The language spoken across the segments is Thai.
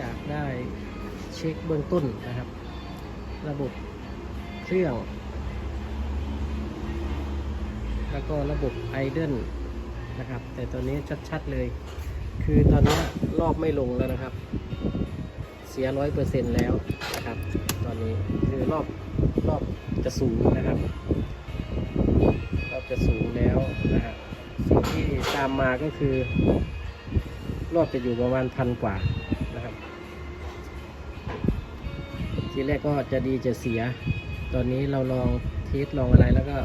จากได้เช็คเบื้องต้นนะครับ ระบบเครื่อง แล้วก็ระบบไอเดนนะครับ แต่ตอนนี้ชัดๆเลย คือตอนนี้รอบไม่ลงแล้วนะครับ เสียร้อยเปอร์เซ็นต์แล้วนะครับ ตอนนี้คือรอบรอบจะสูงนะครับรอบจะสูงแล้วนะฮะสิ่งที่ตามมาก็คือ รอบจะอยู่ประมาณพันกว่า ทีแรกก็จะดีจะเสีย ตอนนี้เราลองเทสลองอะไรแล้วก็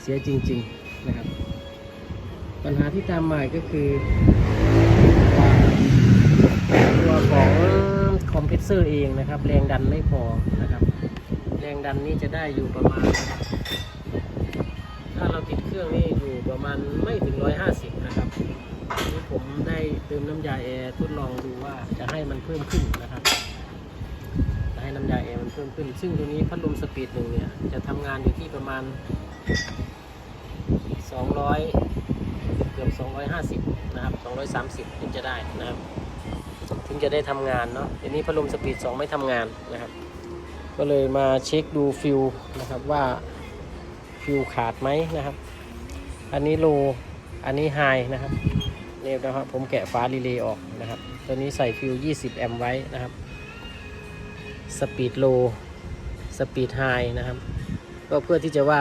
เสียจริง ๆนะครับ ปัญหาที่ตามมาก็คือตัวของคอมเพรสเซอร์เองนะครับ แรงดันไม่พอนะครับ แรงดันนี่จะได้อยู่ประมาณ ถ้าเราติดเครื่องนี่อยู่ประมาณไม่ถึง 150 นะครับนี่ผมได้เติมน้ำยาแอร์ทดลองดูว่าจะให้มันเพิ่มขึ้นนะครับ น้ำยาแอร์มันเพิ่มขึ้น ซึ่งตัวนี้พัดลมสปีดหนึ่งเนี่ย จะทำงานอยู่ที่ประมาณ 200 เกือบ 250 นะครับ 230 ถึงจะได้นะครับ ถึงจะได้ทำงานเนาะทีนี้พัดลมสปีด 2 ไม่ทำงานนะครับ ก็เลยมาเช็คดูฟิลนะครับว่าฟิลขาดไหมนะครับ อันนี้โล อันนี้ไฮนะครับเนี่ยนะครับ ผมแกะฟ้ารีเลย์ออกนะครับ ตัวนี้ใส่ฟิล20 แอมป์ไว้นะครับ สปีดโลสปีดไฮนะครับ ก็เพื่อที่จะว่า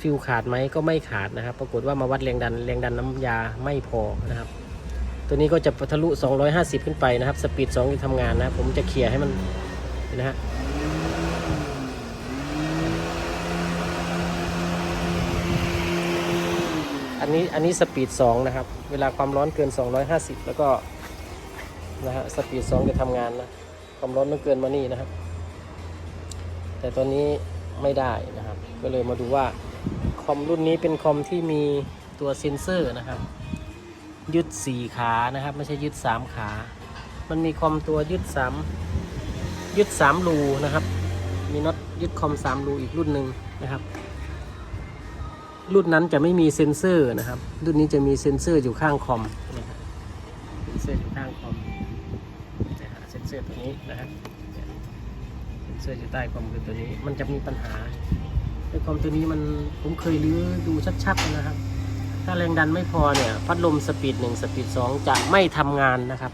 ฟิวขาดไหมก็ไม่ขาดนะครับ ปรากฏว่ามาวัดแรงดันแรงดันน้ำยาไม่พอนะครับ ตัวนี้ก็จะทะลุ 250 ขึ้นไปนะครับ สปีด2ที่ทำงานนะ ผมจะเขี่ยให้มันนะฮะอันนี้อันนี้สปีด2นะครับ เวลาความร้อนเกิน 250 แล้วก็ นะฮะสปีด2จะทำงานนะความร้อนไม่เกินมานี่นะครับ แต่ตอนนี้ไม่ได้นะครับ ก็เลยมาดูว่าคอมรุ่นนี้เป็นคอมที่มีตัวเซ็นเซอร์นะครับ ยึด 4 ขานะครับ ไม่ใช่ยึด 3 ขา มันมีคอมตัวยึด 3 ยึด 3 รูนะครับ มีน็อตยึดคอม 3 รูอีกรุ่นหนึ่งนะครับ รุ่นนั้นจะไม่มีเซ็นเซอร์นะครับ รุ่นนี้จะมีเซ็นเซอร์อยู่ข้างคอมนะครับเซ็นเซอร์อยู่ข้างคอม ซ็นเซอร์ตัวนี้นะครับเซ็นเซอร์อยู่ใต้คอมคือตัวนี้ มันจะมีปัญหาไอคอมตัวนี้มันผมเคยรื้อดูชัดๆนะครับ ถ้าแรงดันไม่พอเนี่ยพัดลมสปีดหนึ่งสปีดสองจะไม่ทำงานนะครับ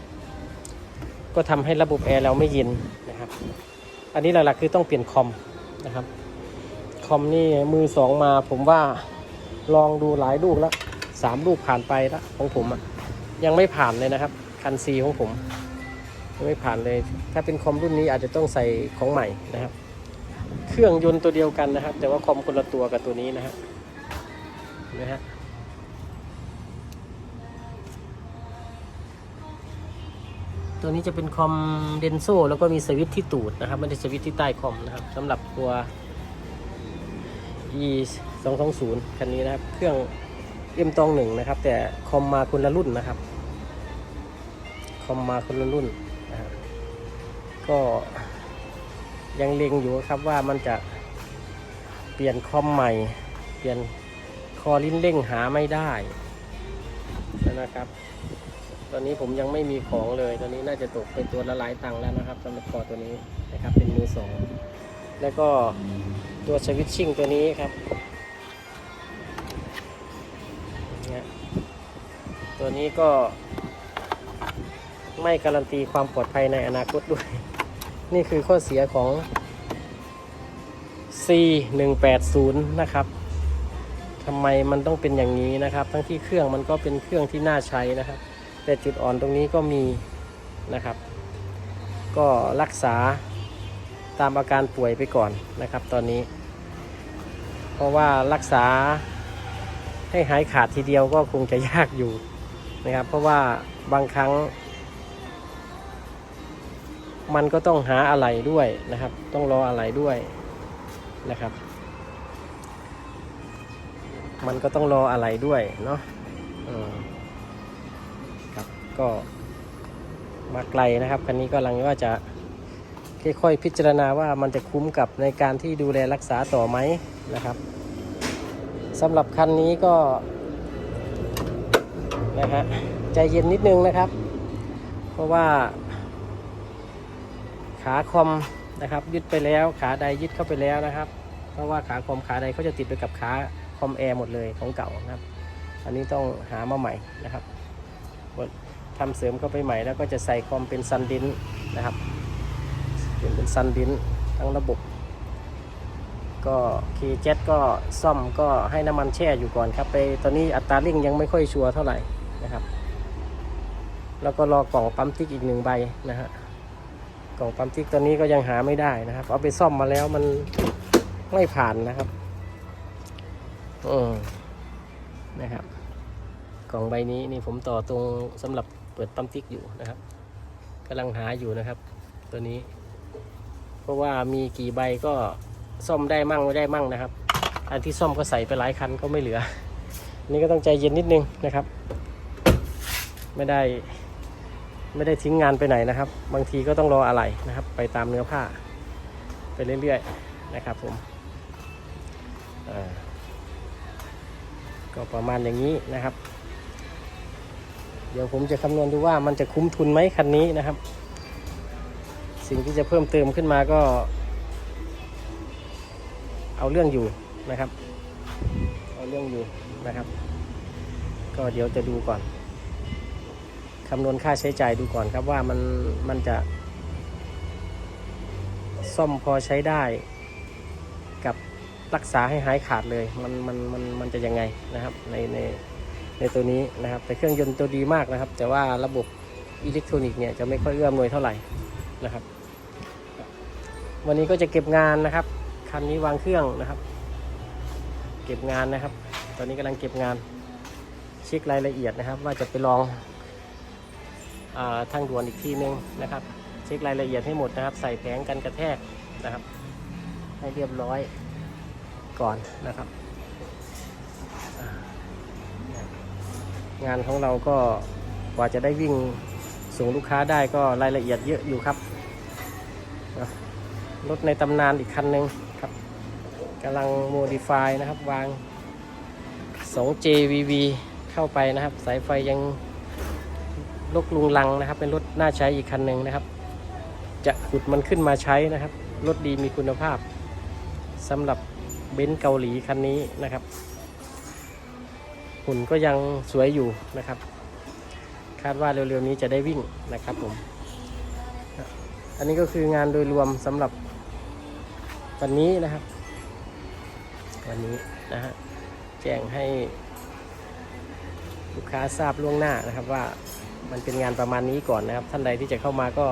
ก็ทำให้ระบบแอร์เราไม่เย็นนะครับ อันนี้หลักๆคือต้องเปลี่ยนคอมนะครับ คอมนี่มือสองมาผมว่าลองดูหลายลูกแล้วสามลูกผ่านไปแล้วของผมอะยังไม่ผ่านเลยนะครับ คันซีของผม ไม่ผ่านเลย ถ้าเป็นคอมรุ่นนี้อาจจะต้องใส่ของใหม่นะครับ เครื่องยนต์ตัวเดียวกันนะครับ แต่ว่าคอมคนละตัวกับตัวนี้นะฮะเห็นไหมฮะตัวนี้จะเป็นคอมเดนโซแล้วก็มีสวิตที่ตูดนะครับไม่ได้สวิตที่ใต้คอมนะครับสำหรับตัว e 2 2 0คันนี้นะครับ เครื่อง M ตองหนึ่งนะครับ แต่คอมมาคนละรุ่นนะครับ คอมมาคนละรุ่น ก็ยังเล็งอยู่ครับว่ามันจะเปลี่ยนคอมใหม่ เปลี่ยนคอลิ้นเร่งหาไม่ได้นะครับ ตอนนี้ผมยังไม่มีของเลยตอนนี้น่าจะตกเป็นตัวละหลายตังค์แล้วนะครับสำหรับคอตัวนี้นะครับเป็นมือสองแล้วก็ตัวสวิตชิ่งตัวนี้ครับตัวนี้ก็ไม่การันตีความปลอดภัยในอนาคตด้วย นี่คือข้อเสียของ C 1 8 0นะครับทำไมมันต้องเป็นอย่างนี้นะครับ ทั้งที่เครื่องมันก็เป็นเครื่องที่น่าใช้นะครับ แต่จุดอ่อนตรงนี้ก็มีนะครับ ก็รักษาตามอาการป่วยไปก่อนนะครับ ตอนนี้ เพราะว่ารักษาให้หายขาดทีเดียวก็คงจะยากอยู่นะครับ เพราะว่าบางครั้ง มันก็ต้องหาอะไรด้วยนะครับ ต้องรออะไรด้วยนะครับ มันก็ต้องรออะไรด้วยเนาะครับก็มาไกลนะครับคันนี้ก็กำลังว่าจะค่อยๆพิจารณาว่ามันจะคุ้มกับในการที่ดูแลรักษาต่อไหมนะครับสำหรับคันนี้ก็นะฮะใจเย็นนิดนึงนะครับ เพราะว่า ขาคอมนะครับ ยึดไปแล้วขาใดยึดเข้าไปแล้วนะครับ เพราะว่าขาคอมขาใดเขาจะติดไปกับขาคอมแอร์หมดเลยของเก่านะครับ อันนี้ต้องหามาใหม่นะครับกดทำเสริมเข้าไปใหม่แล้วก็จะใส่คอมเป็นซันดินนะครับเป็นเป็นซันดินทั้งระบบ ก็เคเจ็ก็ซ่อมก็ให้น้ำมันแช่อยู่ก่อนครับไปตอนนี้อัตราเร่งยังไม่ค่อยชัวร์เท่าไหร่นะครับ แล้วก็รอกล่องปั๊มติ๊กอีกหนึ่งใบนะฮะ กล่องปั๊มติ๊กตอนนี้ก็ยังหาไม่ได้นะครับ เอาไปซ่อมมาแล้วมันไม่ผ่านนะครับอืมนะครับ กล่องใบนี้นี่ผมต่อตรงสำหรับเปิดปั๊มติ๊กอยู่นะครับกำลังหาอยู่นะครับ ตัวนี้ เพราะว่ามีกี่ใบก็ซ่อมได้มั่งไม่ได้มั่งนะครับ อันที่ซ่อมก็ใส่ไปหลายคันก็ไม่เหลือ นี่ก็ต้องใจเย็นนิดนึงนะครับ ไม่ได้ ไม่ได้ทิ้งงานไปไหนนะครับ บางทีก็ต้องรออะไรนะครับ ไปตามเนื้อผ้า ไปเรื่อยๆนะครับผมก็ประมาณอย่างนี้นะครับ เดี๋ยวผมจะคำนวณดูว่ามันจะคุ้มทุนไหมคันนี้นะครับ สิ่งที่จะเพิ่มเติมขึ้นมาก็ เอาเรื่องอยู่นะครับ เอาเรื่องอยู่นะครับ ก็เดี๋ยวจะดูก่อน คำนวณค่าใช้จ่ายดูก่อนครับว่ามันมันจะ ซ่อมพอใช้ได้ กับรักษาให้หายขาดเลย มันมันมันมันจะยังไงนะครับ ในในในตัวนี้นะครับ แต่เครื่องยนต์ตัวดีมากนะครับ แต่ว่าระบบอิเล็กทรอนิกส์เนี่ยจะไม่ค่อยเอื้อมหน่วยเท่าไหร่นะครับ วันนี้ก็จะเก็บงานนะครับคันนี้วางเครื่องนะครับ เก็บงานนะครับ ตอนนี้กำลังเก็บงานเช็ครายละเอียดนะครับ ว่าจะไปลอง ทางด่วนอีกทีนึงนะครับ เช็ครายละเอียดให้หมดนะครับ ใส่แผงกันกระแทกนะครับ ให้เรียบร้อยก่อนนะครับ งานของเราก็กว่าจะได้วิ่งส่งลูกค้าได้ก็รายละเอียดเยอะอยู่ครับรถในตำนานอีกคันหนึ่งครับกำลังโมดิฟายนะครับวาง 2JVV เข้าไปนะครับ สายไฟยัง ลกลุงลังนะครับ เป็นรถน่าใช้อีกคันหนึ่งนะครับ จะขุดมันขึ้นมาใช้นะครับ รถดีมีคุณภาพสำหรับเบนซ์เกาหลีคันนี้นะครับ หุ่นก็ยังสวยอยู่นะครับ คาดว่าเร็วๆนี้จะได้วิ่งนะครับผม อันนี้ก็คืองานโดยรวมสำหรับวันนี้นะครับ วันนี้นะฮะแจ้งให้ลูกค้าทราบล่วงหน้านะครับว่า มันเป็นงานประมาณนี้ก่อนนะครับ ท่านใดที่จะเข้ามาก็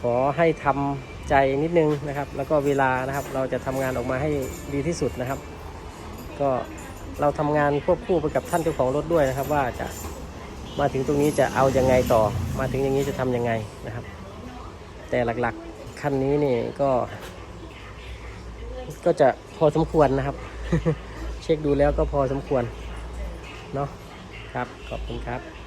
ขอให้ทำใจนิดนึงนะครับ แล้วก็เวลานะครับ เราจะทำงานออกมาให้ดีที่สุดนะครับ ก็เราทำงานควบคู่ไปกับท่านเจ้าของรถด้วยนะครับ ว่าจะมาถึงตรงนี้จะเอายังไงต่อ มาถึงอย่างนี้จะทำยังไงนะครับ แต่หลักๆคันนี้นี่ก็ ก็จะพอสมควรนะครับ เช็คดูแล้วก็พอสมควรเนาะครับขอบคุณครับ